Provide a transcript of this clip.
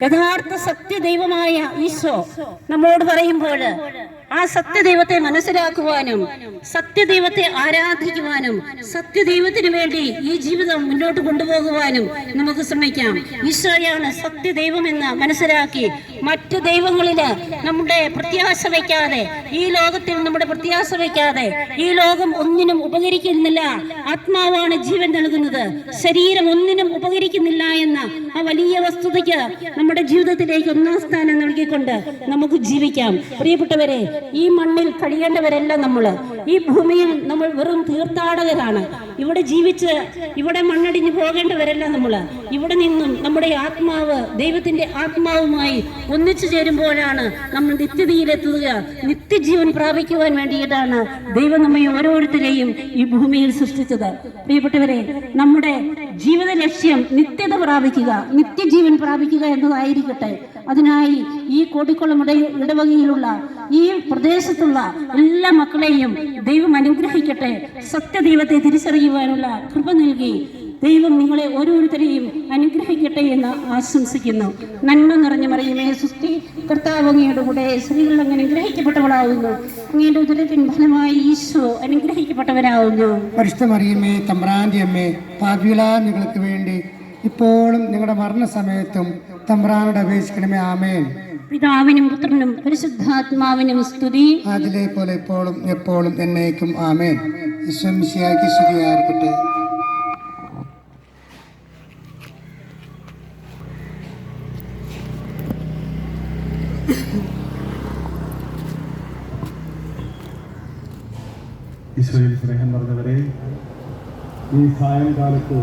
യഥാർത്ഥ സത്യദൈവമായ ഈശോ നമ്മോട് പറയുമ്പോൾ ആ സത്യദൈവത്തെ മനസ്സിലാക്കുവാനും സത്യദൈവത്തെ ആരാധിക്കുവാനും സത്യദൈവത്തിന് വേണ്ടി ഈ ജീവിതം മുന്നോട്ട് കൊണ്ടുപോകുവാനും നമുക്ക് ശ്രമിക്കാം. ഈശോയാണ് സത്യദൈവമെന്ന് മനസ്സിലാക്കി മറ്റു ദൈവങ്ങളിൽ നമ്മുടെ പ്രത്യാശ വയ്ക്കാതെ ഈ ലോകത്തിൽ നമ്മുടെ പ്രത്യാശ വയ്ക്കാതെ ഈ ലോകം ഒന്നിനും ഉപകരിക്കുന്നില്ല. ആത്മാവാണ് ജീവൻ നൽകുന്നത്. ശരീരം ഒന്നിനും ഉപകരിക്കുന്നില്ല എന്ന ആ വലിയ വസ്തുതയ്ക്ക് നമ്മുടെ ജീവിതത്തിലേക്ക് ഒന്നാം സ്ഥാനം നൽകിക്കൊണ്ട് നമുക്ക് ജീവിക്കാം. പ്രിയപ്പെട്ടവരെ ഈ മണ്ണിൽ കഴിയേണ്ടവരല്ല നമ്മൾ ഈ ഭൂമിയിൽ നമ്മൾ വെറും തീർത്ഥാടകരാണ്. ഇവിടെ ജീവിച്ച് ഇവിടെ മണ്ണടിഞ്ഞു പോകേണ്ടവരല്ല നമ്മൾ ഇവിടെ നിന്നും നമ്മുടെ ആത്മാവ് ദൈവത്തിന്റെ ആത്മാവുമായി ഒന്നിച്ചു ചേരുമ്പോഴാണ് നമ്മൾ നിത്യതയിലെത്തുക. നിത്യജീവൻ പ്രാപിക്കുവാൻ വേണ്ടിയിട്ടാണ് ദൈവം നമ്മെ ഓരോരുത്തരെയും ഈ ഭൂമിയിൽ സൃഷ്ടിച്ചത്. പ്രിയപ്പെട്ടവരെ നമ്മുടെ ജീവിത ലക്ഷ്യം നിത്യത പ്രാപിക്കുക നിത്യജീവൻ പ്രാപിക്കുക എന്നതായിരിക്കട്ടെ അതിനായി ഈ കോടിക്കുളം ഇട ഇടവകയിലുള്ള ഈ പ്രദേശത്തുള്ള എല്ലാ മക്കളെയും ദൈവം അനുഗ്രഹിക്കട്ടെ. സത്യദൈവത്തെ തിരിച്ചറിയുവാനുള്ള കൃപ നൽകി ദൈവം നിങ്ങളെ ഓരോരുത്തരെയും അനുഗ്രഹിക്കട്ടെ എന്ന് ആശംസിക്കുന്നു. നന്മ നിറഞ്ഞ മറിയുമേ സുസ്ഥി കർത്താവങ്ങയുടെ കൂടെ സ്ത്രീകൾ അങ്ങനെ അനുഗ്രഹിക്കപ്പെട്ടവളാവുന്നു. അങ്ങയുടെ ഉദരത്തിൻ ഫലമായി ഈശോ അനുഗ്രഹിക്കപ്പെട്ടവരാവുന്നു പരിശുദ്ധ മറിയുമേ തമ്പ്രാന്റെ അമ്മേ പാപികളാ നിങ്ങൾക്ക് വേണ്ടി ഇപ്പോഴും നിങ്ങളുടെ മരണസമയത്തും തമ്പ്രാനോട് അപേക്ഷിക്കണമേ ആമേൻ. പിതാവിനും പുത്രനും പരിശുദ്ധാത്മാവിനും സ്തുതി. അതിലെ പോലെ ഇപ്പോഴും എപ്പോഴും എന്നേക്കും ആമേൻ. വിശ്വംശിയാക്കി ശരിയായിരിക്കട്ടെ ഈശോയിൽ സ്നേഹം പറഞ്ഞവരെ ഈ സായംകാലത്ത്